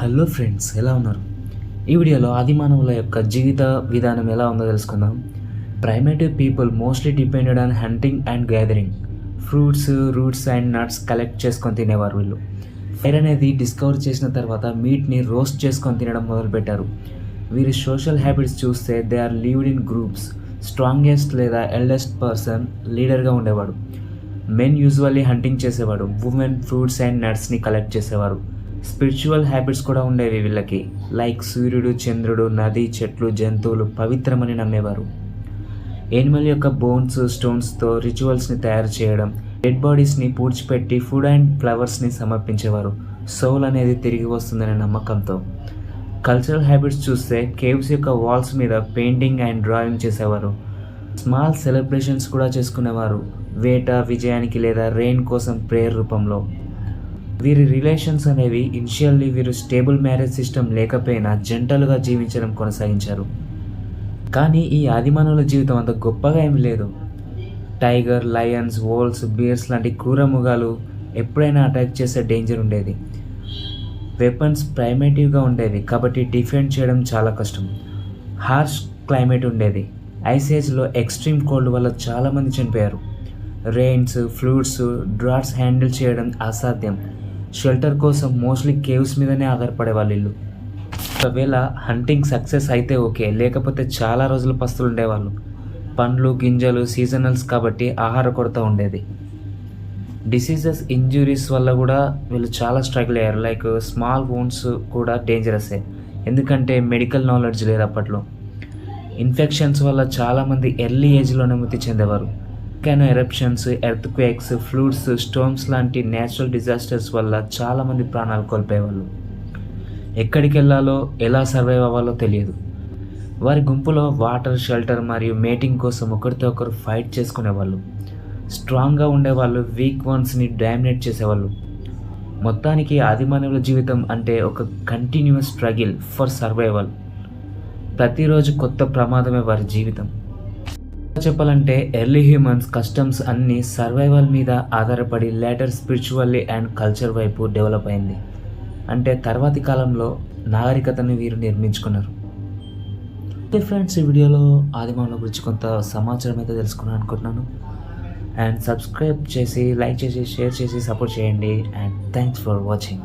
Hello friends ఎలా ఉన్నారు? ఈ వీడియోలో ఆదిమానవుల యొక్క జీవిత విధానం ఎలా ఉందో తెలుసుకుందాం. Primitive people mostly depended on hunting and gathering. Fruits roots and nuts collect చేసుకొని తినేవారు వీళ్ళు. ఫైర్ అనేది డిస్కవర్ చేసిన తర్వాత మీట్ని రోస్ట్ చేసుకొని తినడం మొదలుపెట్టారు. వీరి సోషల్ హ్యాబిట్స్ చూస్తే they are lived in groups. Strongest లేదా ఎల్డెస్ట్ పర్సన్ లీడర్గా ఉండేవాడు. మెన్ యూజువల్లీ హంటింగ్ చేసేవాడు. ఉమెన్ ఫ్రూట్స్ అండ్ నట్స్ని కలెక్ట్ చేసేవారు. స్పిరిచువల్ హ్యాబిట్స్ కూడా ఉండేవి వీళ్ళకి. లైక్ సూర్యుడు చంద్రుడు నది చెట్లు జంతువులు పవిత్రమని నమ్మేవారు. ఎనిమల్ యొక్క బోన్స్ స్టోన్స్తో రిచువల్స్ని తయారు చేయడం డెడ్ బాడీస్ని పూడ్చిపెట్టి ఫుడ్ అండ్ ఫ్లవర్స్ని సమర్పించేవారు. సోల్ అనేది తిరిగి వస్తుందనే నమ్మకంతో. కల్చరల్ హ్యాబిట్స్ చూస్తే కేవ్స్ యొక్క వాల్స్ మీద పెయింటింగ్ అండ్ డ్రాయింగ్ చేసేవారు. స్మాల్ సెలబ్రేషన్స్ కూడా చేసుకునేవారు. వేట విజయానికి లేదా రెయిన్ కోసం ప్రేయర్ రూపంలో. వీరి రిలేషన్స్ అనేవి ఇనిషియల్లీ వీరు స్టేబుల్ మ్యారేజ్ సిస్టమ్ లేకపోయినా జంటలుగా జీవించడం కొనసాగించారు. కానీ ఈ ఆదిమానవుల జీవితం అంత గొప్పగా ఏమి లేదు. టైగర్ లయన్స్ వోల్స్ బీర్స్ లాంటి క్రూరముగాలు ఎప్పుడైనా అటాక్ చేసే డేంజర్ ఉండేది. వెపన్స్ ప్రైమేటివ్గా ఉండేవి కాబట్టి డిఫెండ్ చేయడం చాలా కష్టం. హార్ష్ క్లైమేట్ ఉండేది. ఐస్ ఎక్స్ట్రీమ్ కోల్డ్ వల్ల చాలామంది చనిపోయారు. రెయిన్స్ ఫ్లూట్స్ డ్రాట్స్ హ్యాండిల్ చేయడం అసాధ్యం. షెల్టర్ కోసం మోస్ట్లీ కేవ్స్ మీదనే ఆధారపడే వాళ్ళు ఇల్లు. ఒకవేళ హంటింగ్ సక్సెస్ అయితే ఓకే లేకపోతే చాలా రోజులు పస్తులు ఉండేవాళ్ళు. పండ్లు గింజలు సీజనల్స్ కాబట్టి ఆహార కొరత ఉండేది. డిసీజెస్ ఇంజురీస్ వల్ల కూడా వీళ్ళు చాలా స్ట్రగుల్ అయ్యారు. లైక్ స్మాల్ వోన్స్ కూడా డేంజరసే ఎందుకంటే మెడికల్ నాలెడ్జ్ లేదు అప్పట్లో. ఇన్ఫెక్షన్స్ వల్ల చాలామంది ఎర్లీ ఏజ్లోనే మృతి చెందేవారు. Volcano eruptions earthquakes floods storms లాంటి నేచురల్ డిజాస్టర్స్ వల్ల చాలామంది ప్రాణాలు కోల్పోయేవాళ్ళు. ఎక్కడికి వెళ్ళాలో ఎలా సర్వైవ్ అవ్వాలో తెలియదు. వారి గుంపులో వాటర్ షెల్టర్ మరియు మేటింగ్ కోసం ఒకరితో ఒకరు ఫైట్ చేసుకునేవాళ్ళు. స్ట్రాంగ్గా ఉండేవాళ్ళు వీక్ వన్స్ని డామినేట్ చేసేవాళ్ళు. మొత్తానికి ఆదిమానవుల జీవితం అంటే ఒక కంటిన్యూస్ స్ట్రగిల్ ఫర్ సర్వైవల్ ప్రతిరోజు కొత్త ప్రమాదమే వారి జీవితం. చెప్పాలంటే ఎర్లీ హ్యూమన్స్ కస్టమ్స్ అన్ని సర్వైవల్ మీద ఆధారపడి లేటర్ స్పిరిచువల్లీ అండ్ కల్చర్ వైపు డెవలప్ అయింది. అంటే తర్వాతి కాలంలో నాగరికతను వీరు నిర్మించుకున్నారు. ఓకే ఫ్రెండ్స్ ఈ వీడియోలో ఆదిమానుల గురించి కొంత సమాచారం అయితే తెలుసుకున్నాను అనుకుంటున్నాను. అండ్ సబ్స్క్రైబ్ చేసి లైక్ చేసి షేర్ చేసి సపోర్ట్ చేయండి. And thanks for watching